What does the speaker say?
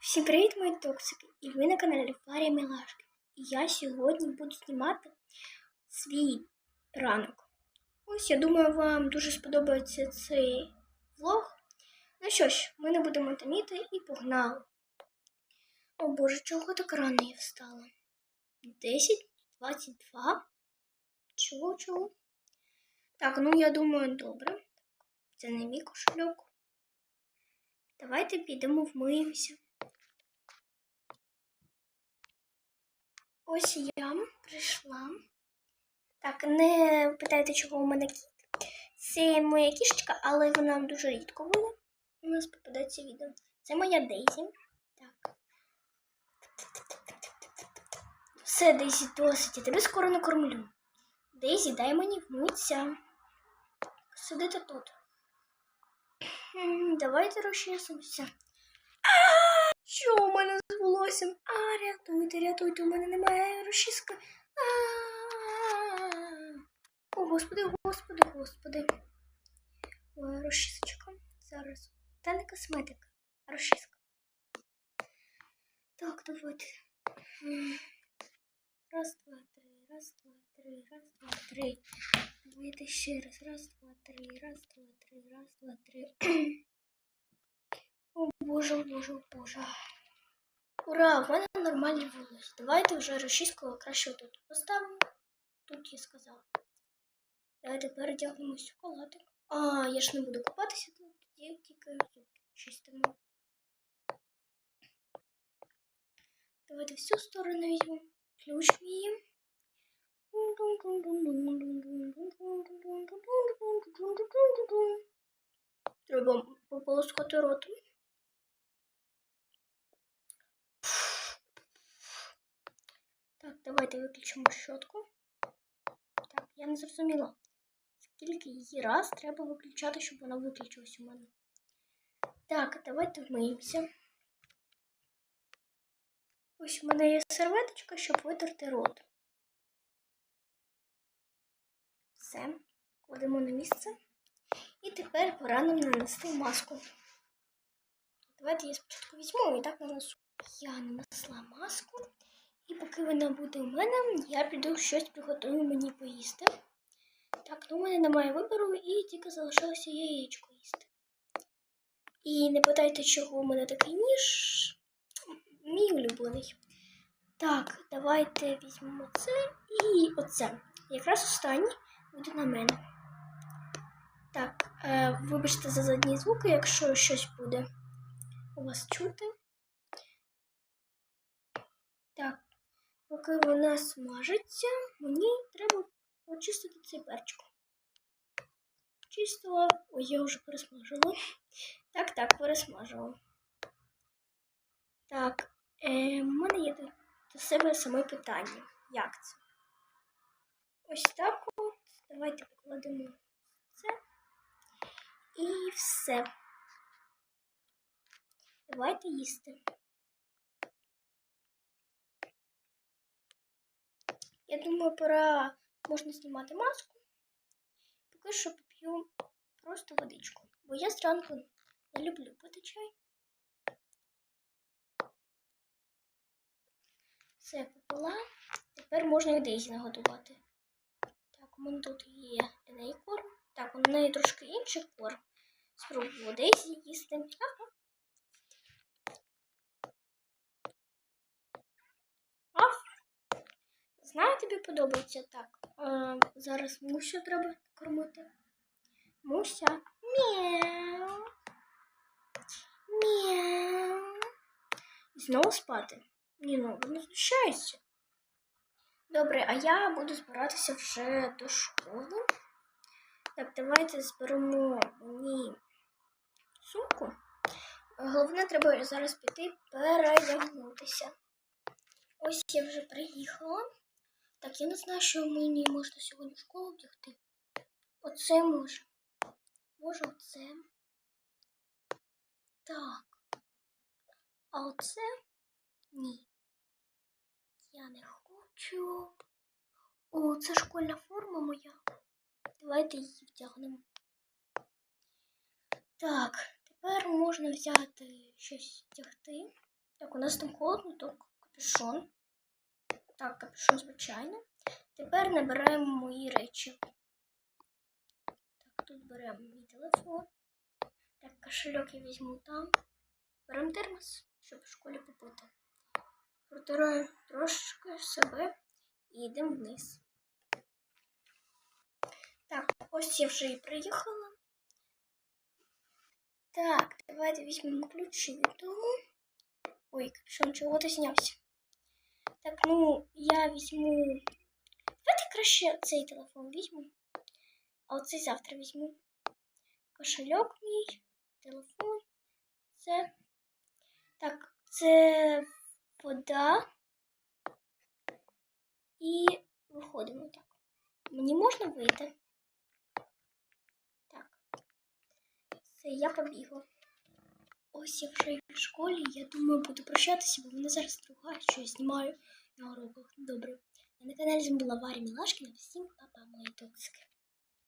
Всім привіт, мої токсики! І ви на каналі Фарія Мілашки. І я сьогодні буду знімати свій ранок. Ось я думаю, вам дуже сподобається цей влог. Ну що ж, ми не будемо томіти і погнали. О боже, чого так рано я встала? 10, 22. Чого, чого? Так, ну я думаю, добре. Це не мій кошельок. Давайте підемо вмиємося. Ось я прийшла. Так, не питайте, чого у мене кіт. Це моя кішечка, але вона дуже рідко буде. У нас попадається відео. Це моя Дейзі. Так. Все, Дейзі, досить. Я тебе скоро накормлю. Дейзі, дай мені вмитися. Сидите тут. Давайте розчесимося. А, Що у мене з волоссям? А, рятуйте, рятуйте, у мене немає розчіска. А, О, господи, господи, господи. Розчісочка. Зараз. Та не косметика, розчіска. Так, давайте. Раз, два, три, раз, два, три, раз, два, три. Давайте ще раз. Раз, два, три, раз, два, три, раз, два, три. О боже, боже, боже. Ура! В мене нормальні волосся. Давайте вже розчіску краще тут поставимо. Тут я сказала. Давайте передягнемо шоколадик. А, я ж не буду купатися тут, я тільки чистимо. Давайте всю сторону візьмемо. Ключ мій. Треба пополоскати ротом. Так, давайте виключимо щотку. Так, я не зрозуміла. Скільки її раз треба виключати, щоб вона виключилась у мене. Так, давайте вмиємося. Ось у мене є серветочка, щоб витерти рот. Все, кладемо на місце. І тепер пора нам нанести маску. Давайте я спочатку візьму і так нанесу. Я нанесла маску. І поки вона буде у мене, я піду щось приготую мені поїсти. Так, ну у мене немає вибору і тільки залишилося яєчко їсти. І не питайте, чого у мене такий ніж. Мій улюблений. Так, давайте візьмемо це і оце. Якраз останній буде на мене. Так, е, вибачте за задні звуки, якщо щось буде у вас чути. Так, поки вона смажиться, мені треба очистити цей перчик. Чистила. Ой, я вже пересмажила. Так, так, пересмажила. Так, е, мене є до, себе саме питання. Як це? Ось так. Давайте покладемо це. І все. Давайте їсти. Я думаю, пора можна знімати маску. Поки що поп'ю просто водичку. Бо я зранку не люблю пити чай. Все попила. Тепер можна і Дейзі наготувати. Мене тут є неї корм. Так, у неї трошки інший корм. Спробую Дейзі їсти. Ага. Знаю, тобі подобається так. А, зараз Мусю треба кормити. Муся. Мяу. Мяу. Знову спати. Ні, ну, не знущайся. Добре, а я буду збиратися вже до школи. Так, давайте зберемо мені сумку. Головне, треба зараз піти переодягнутися. Ось я вже приїхала. Так, я не знаю, що мені можна сьогодні в школу вдягти. Оце може. Може, оце. Так. А оце ні. Я не хочу. О, це школьна форма моя. Давайте її вдягнемо. Так, Тепер можна взяти щось тягти. Так, у нас там холодно, то капюшон. Так, капюшон, звичайно. Тепер набираємо мої речі. Так, тут беремо мій телефон. Так, кошельок я візьму там. Беремо термос, щоб в школі попити. Протираємо трошки себе і йдемо вниз. Так, ось я вже і приїхала. Так, давайте візьмемо ключі від дому. Ой, капюшон чого-то знявся. Так, ну, я візьму. Давайте краще цей телефон візьму. А оцей завтра візьму. Кошельок мій, телефон. Це. Так, це вода. І виходимо так. Мені можна вийти? Так. Все, я побігла. Ось я вже в школі. Я думаю, буду прощатися, бо мене зараз ругають, що я знімаю на уроках. Добре. Я на каналі з була Варя Мілашкіна. Всім па-па, мої токсики.